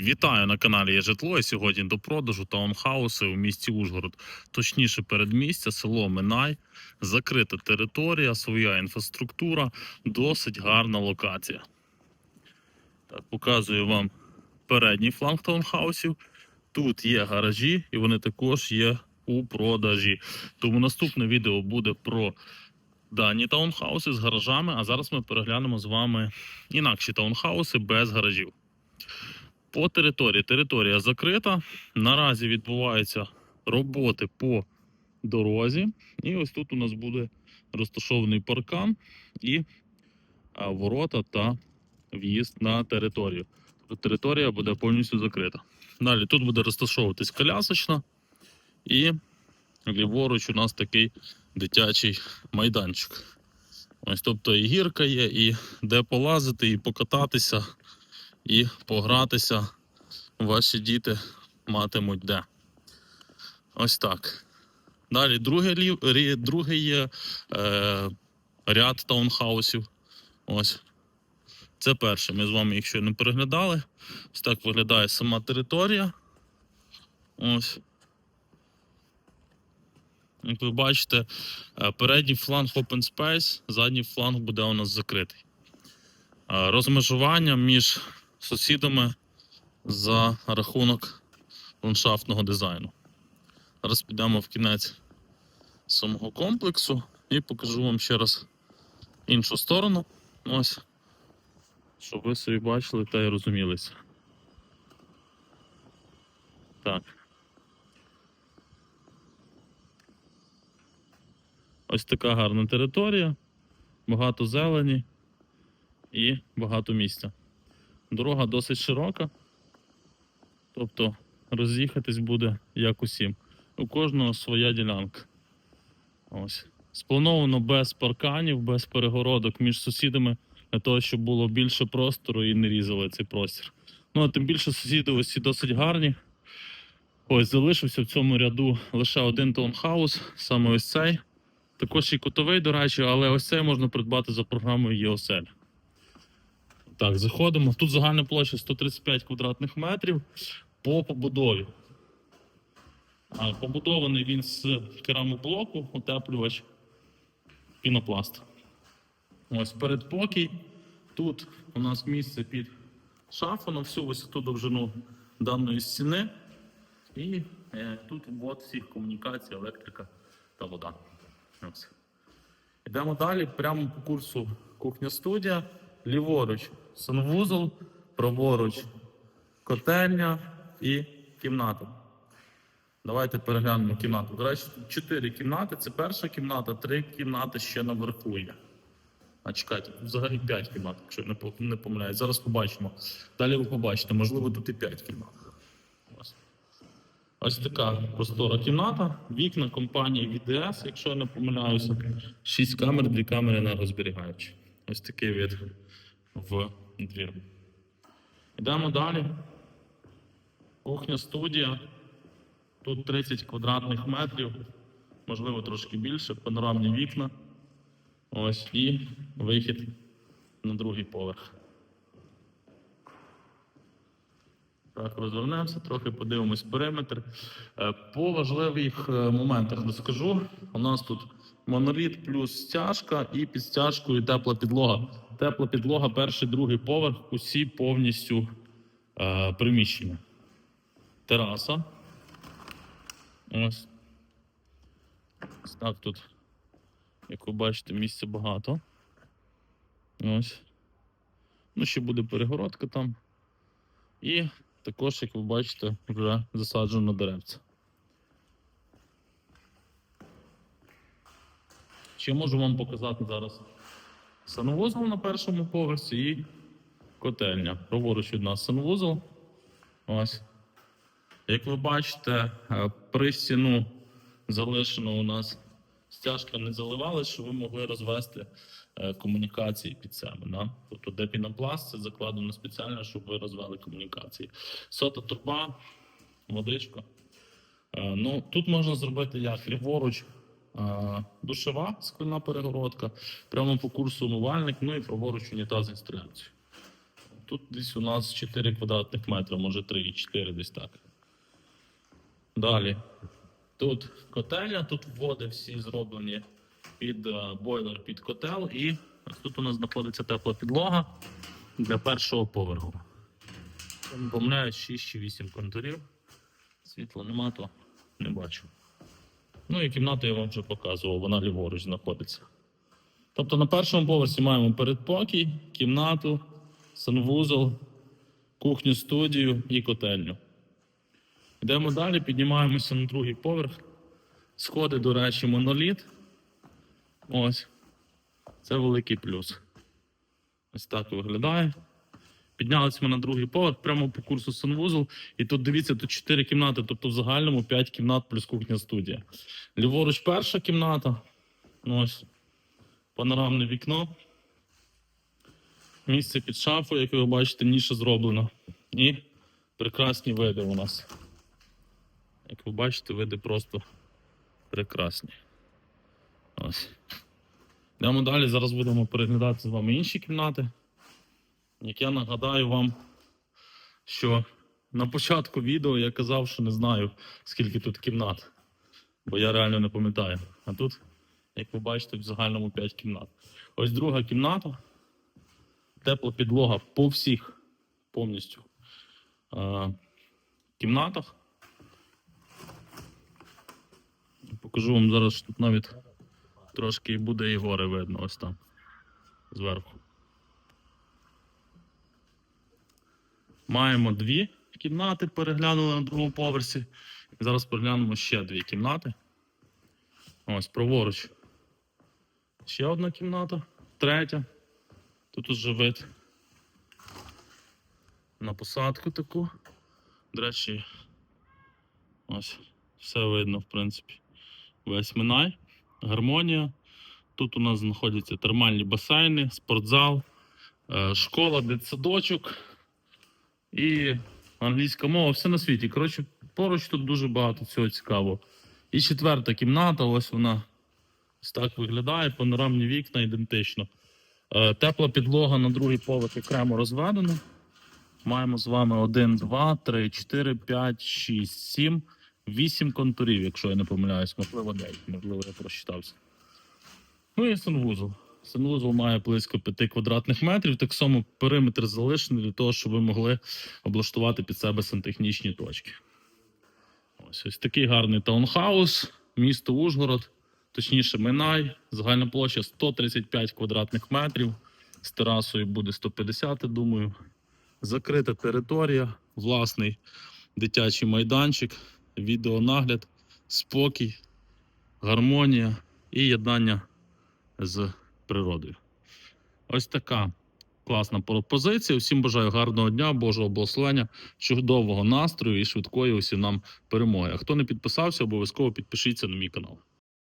Вітаю на каналі Є житло. І сьогодні до продажу таунхауси у місті Ужгород. Точніше, передмістя, село Минай, закрита територія, своя інфраструктура, досить гарна локація. Так, показую вам передній фланг таунхаусів. Тут є гаражі, і вони також є у продажі. Тому наступне відео буде про дані таунхауси з гаражами. А зараз ми переглянемо з вами інакші таунхауси без гаражів. По території. Територія закрита. Наразі відбуваються роботи по дорозі. І ось тут у нас буде розташований паркан і ворота та в'їзд на територію. Територія буде повністю закрита. Далі тут буде розташовуватись колясочна, і ліворуч у нас такий дитячий майданчик. Ось тобто і гірка є, і де полазити, і покататися і погратися ваші діти матимуть де. Ось так. Далі другий, другий е, ряд таунхаусів. Ось. Це перше. Ми з вами їх ще не переглядали. Ось так виглядає сама територія. Ось. Як ви бачите, е, передній фланг Open Space, задній фланг буде у нас закритий. Е, Розмежування між сусідами за рахунок ландшафтного дизайну. Зараз підемо в кінець самого комплексу і покажу вам ще раз іншу сторону. Ось. Щоб ви собі бачили та й розумілися. Так. Ось така гарна територія, багато зелені і багато місця. Дорога досить широка, тобто роз'їхатись буде як усім. У кожного своя ділянка. Ось. Сплановано без парканів, без перегородок між сусідами для того, щоб було більше простору і не різали цей простір. Ну а тим більше сусіди ці досить гарні. Ось залишився в цьому ряду лише один таунхаус, саме ось цей. Також і кутовий, до речі, але ось цей можна придбати за програмою ЄОСЕЛь. Так, заходимо. Тут загальна площа 135 квадратних метрів по побудові. Побудований він з керамоблоку, утеплювач, пінопласт. Ось передпокій. Тут у нас місце під шафу на всю висоту довжину даної стіни. І е, тут ввод всіх комунікацій, електрика та вода. Ось. Йдемо далі, прямо по курсу кухня-студія. Ліворуч санвузол, праворуч котельня і кімната. Давайте переглянемо кімнату. До речі, чотири кімнати. Це перша кімната, три кімнати ще наверху є. А чекайте, взагалі п'ять кімнат, якщо не по- не помиляюсь. Зараз побачимо. Далі ви побачите, можливо, тут і п'ять кімнат. Ось. Ось така простора кімната. Вікна компанії VDS, якщо я не помиляюся. Шість камер, дві камери енергозберігаючі. Ось такий вид в двір. Йдемо далі. Кухня студія. Тут 30 квадратних метрів, можливо, трошки більше, панорамні вікна. Ось і вихід на другий поверх. Так, розвернемося, трохи подивимось периметр. Е, По важливих е, моментах розкажу. У нас тут моноліт плюс стяжка і під стяжкою тепла підлога. Тепла підлога, перший, другий поверх, усі повністю е, приміщення. Тераса. Ось. Ось так тут, як ви бачите, місця багато. Ось. Ну, ще буде перегородка там. І також, як ви бачите, вже засаджено деревце. Ще можу вам показати зараз санвузол на першому поверсі і котельня. Праворуч від нас санвузол. Ось. Як ви бачите, е, при стіну залишено у нас стяжка не заливалась, щоб ви могли розвести е, комунікації під себе. Да? Тобто, де пінопласт, це закладено спеціально, щоб ви розвели комунікації. Сота труба, водичка. Е, Ну, тут можна зробити як ліворуч душева скляна перегородка, прямо по курсу умивальник, ну і праворуч унітаз з інсталяцією. Тут десь у нас 4 квадратних метри, може 3,4 десь так. Далі. Тут котельня, тут води всі зроблені під е, бойлер, під котел. І тут у нас знаходиться тепла підлога для першого поверху. Помиляюсь, 6 чи 8 контурів. Світла нема, то не бачу. Ну і кімнату я вам вже показував, вона ліворуч знаходиться. Тобто на першому поверсі маємо передпокій, кімнату, санвузол, кухню, студію і котельню. Йдемо далі, піднімаємося на другий поверх. Сходи, до речі, моноліт. Ось. Це великий плюс. Ось так виглядає. Піднялися ми на другий поверх, прямо по курсу санвузол. І тут дивіться, тут 4 кімнати, тобто в загальному 5 кімнат плюс кухня студія. Ліворуч перша кімната. Ось. Панорамне вікно. Місце під шафою, як ви бачите, ніша зроблена. І прекрасні види у нас. Як ви бачите, види просто прекрасні. Ось. Йдемо далі. Зараз будемо переглядати з вами інші кімнати. Як я нагадаю вам, що на початку відео я казав, що не знаю, скільки тут кімнат. Бо я реально не пам'ятаю. А тут, як ви бачите, в загальному 5 кімнат. Ось друга кімната. Тепла підлога по всіх повністю е, кімнатах. Покажу вам зараз, що тут навіть трошки буде і гори видно ось там зверху. Маємо дві кімнати, переглянули на другому поверсі. Зараз переглянемо ще дві кімнати. Ось праворуч. Ще одна кімната, третя. Тут уже вид на посадку таку. До речі, ось все видно, в принципі. Весь Минай, гармонія. Тут у нас знаходяться термальні басейни, спортзал, е, школа, дитсадочок і англійська мова, все на світі. Коротше, поруч тут дуже багато цього цікавого. І четверта кімната, ось вона ось так виглядає, панорамні вікна ідентично. Е, Тепла підлога на другий поверх окремо розведена. Маємо з вами 1, 2, 3, 4, 5, 6, 7, 8 контурів, якщо я не помиляюсь, можливо, 9, можливо, я просчитався. Ну і санвузол. Санвузол має близько 5 квадратних метрів. Так само периметр залишений для того, щоб ви могли облаштувати під себе сантехнічні точки. Ось ось такий гарний таунхаус, місто Ужгород, точніше Минай, загальна площа 135 квадратних метрів. З терасою буде 150, думаю. Закрита територія, власний дитячий майданчик, відеонагляд, спокій, гармонія і єднання з природою. Ось така класна пропозиція. Всім бажаю гарного дня, Божого благословення, чудового настрою і швидкої усім нам перемоги. А хто не підписався, обов'язково підпишіться на мій канал.